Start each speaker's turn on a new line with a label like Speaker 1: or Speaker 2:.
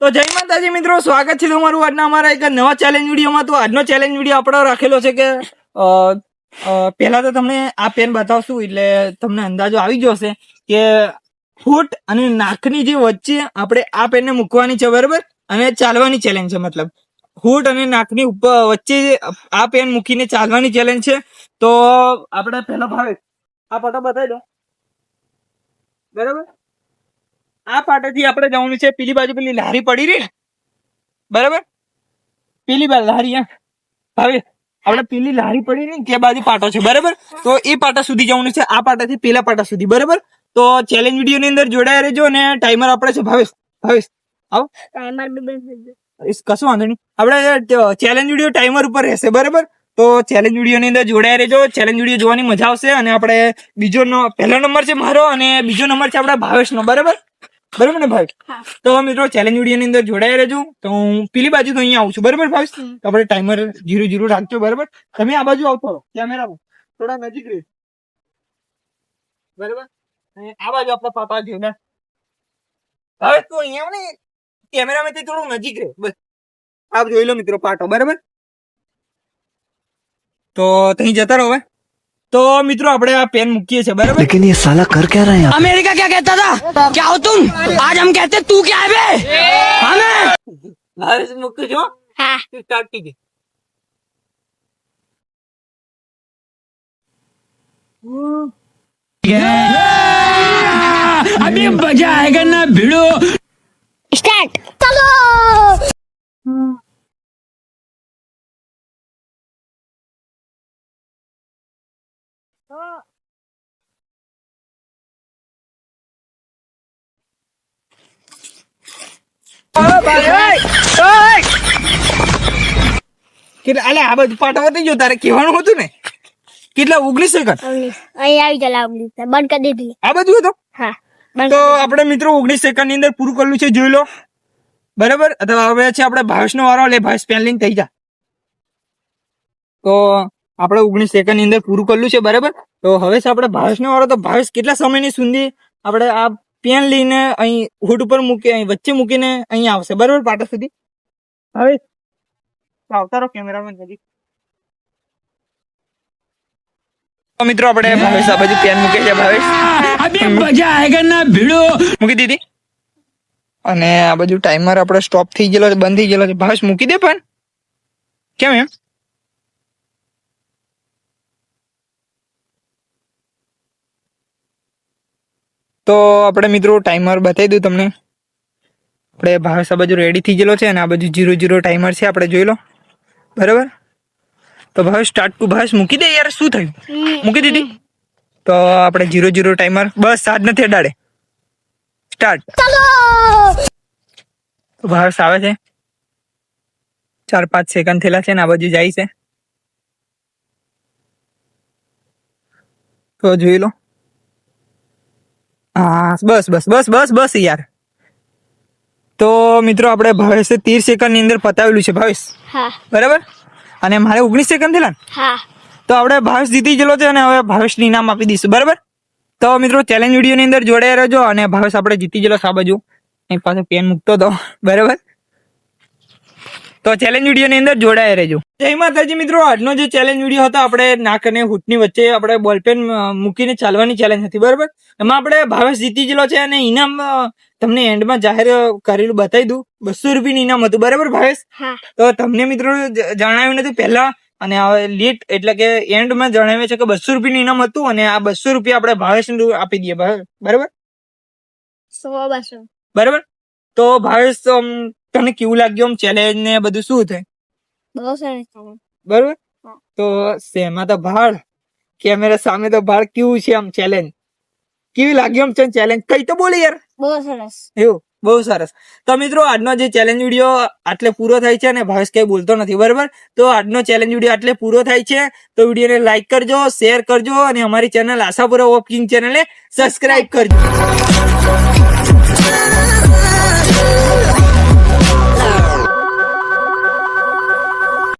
Speaker 1: તો જય માતાજી મિત્રો, સ્વાગત છે તમારું આજના અમારા એક નવા ચેલેન્જ વિડીયોમાં. તો આજનો ચેલેન્જ વીડિયો આપણો રાખેલો છે કે પહેલા તો તમને આ પેન બતાવશું, એટલે તમને અંદાજો આવી ગયો હશે કે ફૂટ અને નાકની જે વચ્ચે આપણે આ પેનને મૂકવાની છે, બરાબર? અને ચાલવાની ચેલેન્જ છે, મતલબ. ફૂટ અને નાકની ઉપર વચ્ચે આ પેન મૂકીને ચાલવાની ચેલેન્જ છે. તો આપણે પહેલો ભાવે આ ફોટો બતાવી દો. બરાબર? આ પાટાથી આપણે જવાનું છે પેલી બાજુ પેલી લારી પડી રહી બરાબર? પેલી બાજુ લારી હવે આપણે પેલી લારી પડી રહી તે બાજુ પાટો છે બરાબર? તો એ પાટા સુધી જવાનું છે આ પાટાથી પેલા પાટા સુધી બરાબર? તો ચેલેન્જ વીડિયો ની અંદર જોડાયા રહેજો અને ટાઈમર આપણે છે ભાવેશ ભાવેશ આવો.
Speaker 2: ટાઈમર
Speaker 1: કશું વાંધો નહીં. આપણે ચેલેન્જ વીડિયો ટાઈમર ઉપર રહેશે બરાબર? તો ચેલેન્જ વીડિયો ની અંદર જોડાયા રહેજો ચેલેન્જ વીડિયો જોવાની મજા આવશે અને આપણે બીજો પહેલો નંબર છે મારો અને બીજો નંબર છે આપણા ભાવેશનો બરાબર? બરાબર ને ભાઈ. તો મિત્રો ચેલેન્જ વીડિયો ની અંદર જોડાયા રહેજો. તો હું પેલી બાજુ તો અહીંયા આવું છું. બરાબર
Speaker 2: ભાઈ.
Speaker 1: તો આપણે ટાઈમર જીરો જીરો રાખજો બરાબર? તમે આ બાજુ આવતો રહો. કેમેરા થોડા નજીક રહે. બરોબર? આ બાજુ આપણા પાપા છે ને. હવે તું અહીંયા ને. કેમેરામાંથી થોડું નજીક રહે. બસ. આપ જોઈ લો મિત્રો પાટો. બરાબર? તો ત્યાં જતા રહો હવે. તો મિત્રો આપણે આ પેન મૂકીએ છીએ બરાબર
Speaker 3: लेकिन ये साला कर क्या रहे हैं आप?
Speaker 4: अमेरिका क्या कहता था क्या हो तुम आज हम कहते तू क्या है बे हमें
Speaker 1: હવે મૂકું છું
Speaker 2: હા
Speaker 1: સ્ટાર્ટ કીધી
Speaker 4: अभी मजा आएगा ना भिड़ो
Speaker 1: કેટલા અલે આ બધું પાટો વધી ગયો તારે કહેવાનું હતું ને? કેટલા ઓગણીસ સેકન્ડ
Speaker 2: અહીં આવી ચાલ આવડી બંધ કરી દીધી.
Speaker 1: આ બધું હતું?
Speaker 2: હા
Speaker 1: તો આપણે મિત્રો ઓગણીસ સેકન્ડની અંદર પૂરું કરેલું છે જોઈ લો. બરાબર? હવે છે આપણે ભાવેશનો વારો લે ભાવેશ પેન લઈને થઈ જા. તો આપણે ઓગણીસ સેકન્ડની અંદર પૂરું કરેલું છે બરાબર? તો હવે છે આપણે ભાવેશનો વાળો તો ભાવેશ કેટલા સમયની સુધી આપણે આ પેન લઈને અહીં હોટ ઉપર મૂકી અહીં વચ્ચે મૂકીને અહીં આવશે? બરાબર પાટા સુધી? હવે આવતા રહો કેમેરામેન નજીક મિત્રો આપણે ભાવેશ આ પેન મૂકી છે ભાવેશ.
Speaker 4: અબે મજા આયેગા ના ભીડો?
Speaker 1: મૂકી દીધી. અને આ બધું ટાઈમર આપણે સ્ટોપ થઈ ગયેલો છે બંધ થઈ ગયેલો છે. ભાવેશ મૂકી દે પણ. કેમ એમ? તો આપણે મિત્રો ટાઈમર બતાવી દઉં તમને. આપણે ભાવેશ આ બાજુ રેડી થઈ ગયેલો છે અને આ બાજુ જીરો જીરો ટાઈમર છે આપણે જોઈ લો. બરાબર? તો ભાવેશ સ્ટાર્ટ ટુ ભાવેશ મૂકી દે યાર શું થયું? મૂકી દીધી? તો આપણે જીરો જીરો ટાઈમર બસ સાત નથી અડાડે. સ્ટાર્ટ તો ભાવેશ આવે છે. ચાર પાંચ સેકન્ડ થયેલા છે ને આ બાજુ જાય છે. તો જોઈ લો. હા બસ બસ બસ બસ બસ યાર. તો મિત્રો આપણે ભાવેશે તેર સેકન્ડની અંદર પતાવેલું છે ભાવેશ? બરાબર? અને મારે ઓગણીસ સેકન્ડ થયેલા ને? તો આપણે ભાવેશ જીતી ગયેલો છે અને હવે ભાવેશને ઇનામ આપી દઈશું બરાબર? તો મિત્રો ચેલેન્જ વીડિયો ની અંદર જોડાયા રહેજો અને ભાવેશ આપણે જીતી ગયેલો સાબાજુ એક પાસે પેન મૂકતો હતો બરાબર? તો ચેલેન્જ વીડિયો ની અંદર જોડાયા રહેજો. જય માતાજી મિત્રો આજનો જે ચેલેન્જ વીડિયો હતો આપણે નાક અને હૂટની વચ્ચે આપણે બોલપેન મૂકીને ચાલવાની ચેલેન્જ હતી બરાબર? એમાં આપણે ભાવેશ જીતી ગયેલો છે અને ઇનામ તમને એન્ડમાં જાહેર કરેલું બતાવી દઉં. બસો રૂપિયાનું ઇનામ હતું બરાબર ભાવેશ? તો તમને મિત્રો જણાવ્યું નથી પહેલા અને હવે લેટ એટલે કે એન્ડમાં જણાવ્યું છે કે બસો રૂપિયાનું ઇનામ હતું અને આ બસો રૂપિયા આપણે ભાવેશ આપી દઈએ બરાબર? બરાબર બરાબર? તો ભાવેશ તને કેવું લાગ્યું આમ ચેલેન્જ ને બધું શું થાય?
Speaker 2: બહુ સરસ ચાલે.
Speaker 1: તો શેમાં તો ભાળ? કેમેરા સામે તો ભાળ કેવું છે આમ ચેલેન્જ કેવી લાગી આમ ચેલેન્જ કઈ તો બોલે યાર.
Speaker 2: બહુ સરસ.
Speaker 1: એવું? બહુ સરસ. તો મિત્રો આજનો જે ચેલેન્જ વીડિયો આટલે પૂરો થાય છે અને ભાવેશ કઈ બોલતો નથી બરાબર? તો આજનો ચેલેન્જ વીડિયો આટલે પૂરો થાય છે. તો વિડીયોને લાઈક કરજો શેર કરજો અને અમારી ચેનલ આશાપુરા વોકિંગ ચેનલને સબસ્ક્રાઇબ કરજો.